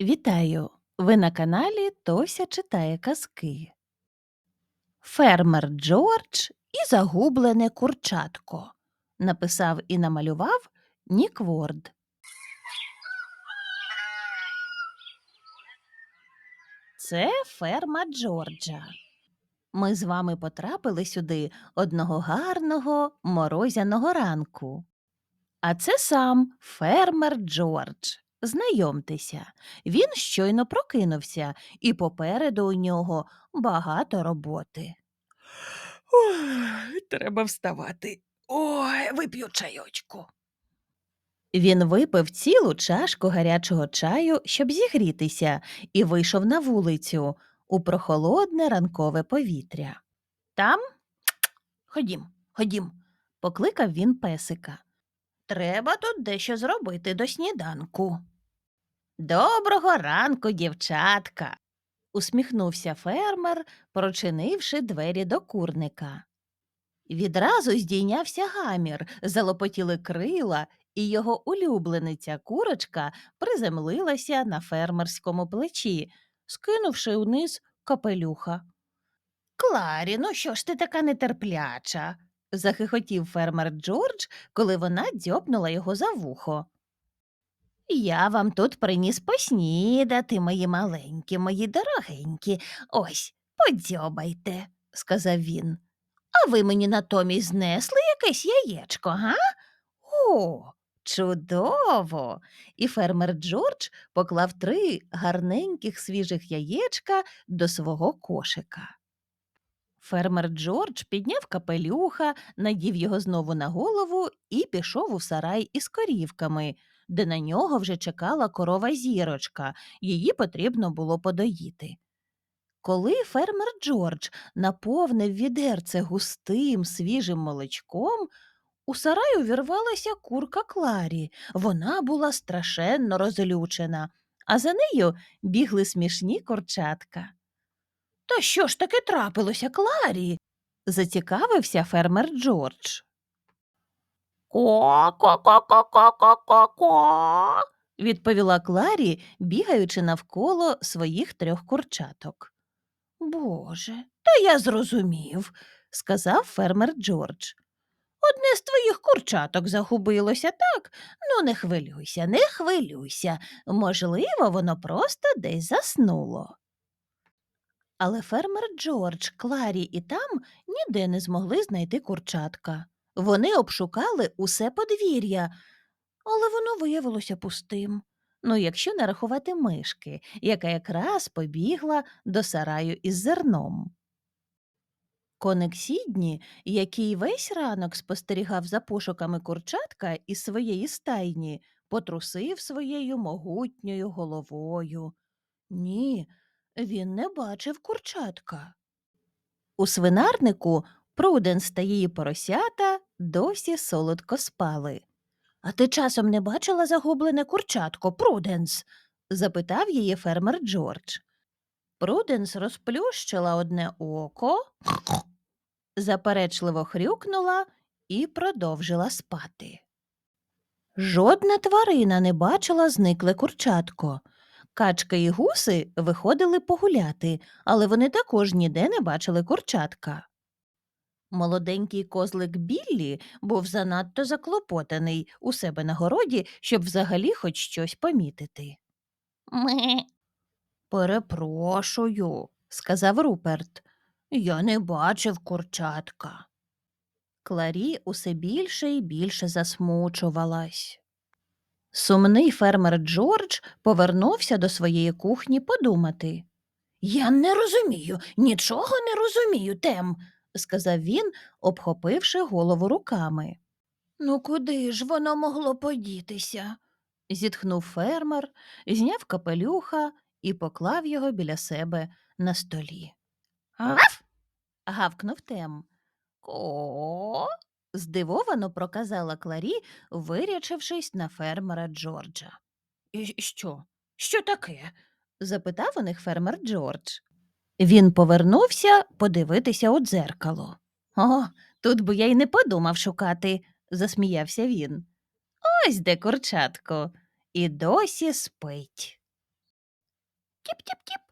Вітаю! Ви на каналі Тося читає казки. Фермер Джордж і загублене курчатко. Написав і намалював Нік Ворд. Це ферма Джорджа. Ми з вами потрапили сюди одного гарного морозяного ранку. А це сам фермер Джордж. Знайомтеся, він щойно прокинувся, і попереду у нього багато роботи. Ой, треба вставати. Ой, вип'ю чайочку. Він випив цілу чашку гарячого чаю, щоб зігрітися, і вийшов на вулицю у прохолодне ранкове повітря. Там ходім, ходім, покликав він песика. Треба тут дещо зробити до сніданку. Доброго ранку, дівчатка. усміхнувся фермер, прочинивши двері до курника. Відразу здійнявся гамір, залопотіли крила, і його улюблениця курочка приземлилася на фермерському плечі, скинувши униз капелюха. Кларі, ну що ж ти така нетерпляча? Захихотів фермер Джордж, коли вона дзьобнула його за вухо. Я вам тут приніс поснідати, мої маленькі, мої дорогенькі. Ось, подзьобайте, сказав він. А ви мені натомість знесли якесь яєчко, га? О, чудово. І фермер Джордж поклав три гарненьких свіжих яєчка до свого кошика. Фермер Джордж підняв капелюха, надів його знову на голову і пішов у сарай із корівками, де на нього вже чекала корова зірочка, її потрібно було подоїти. Коли фермер Джордж наповнив відерце густим свіжим молочком, у сарай увірвалася курка Кларі. Вона була страшенно розлючена, а за нею бігли смішні курчатка. Та що ж таки трапилося, Кларі? зацікавився фермер Джордж. Ко-ко-ко-ко-ко-ко-ко, відповіла Кларі, бігаючи навколо своїх трьох курчаток. Боже, та я зрозумів, сказав фермер Джордж. Одне з твоїх курчаток загубилося, так? Ну, не хвилюйся, не хвилюйся. Можливо, воно просто десь заснуло. Але фермер Джордж, Кларі і там ніде не змогли знайти курчатка. Вони обшукали усе подвір'я, але воно виявилося пустим. Ну, якщо не рахувати мишки, яка якраз побігла до сараю із зерном. Коник Сідні, який весь ранок спостерігав за пошуками курчатка із своєї стайні, потрусив своєю могутньою головою. Ні, він не бачив курчатка. У свинарнику Пруденс та її поросята досі солодко спали. А ти часом не бачила загублене курчатко, Пруденс? запитав її фермер Джордж. Пруденс розплющила одне око, заперечливо хрюкнула і продовжила спати. Жодна тварина не бачила зникле курчатко. Качка і гуси виходили погуляти, але вони також ніде не бачили курчатка. Молоденький козлик Біллі був занадто заклопотаний у себе на городі, щоб взагалі хоч щось помітити. Ми. Перепрошую, сказав Руперт. Я не бачив курчатка. Кларі усе більше і більше засмучувалась. Сумний фермер Джордж повернувся до своєї кухні подумати. Я не розумію, нічого не розумію, Тем, сказав він, обхопивши голову руками. Ну, куди ж воно могло подітися? зітхнув фермер, зняв капелюха і поклав його біля себе на столі. Гав. гавкнув Тем. Ко. Здивовано проказала Кларі, вирячившись на фермера Джорджа. «І Що? Що таке? запитав у них фермер Джордж. Він повернувся подивитися у дзеркало. О, тут би я й не подумав шукати, засміявся він. Ось де курчатко, і досі спить. Тіп-тіп-тіп.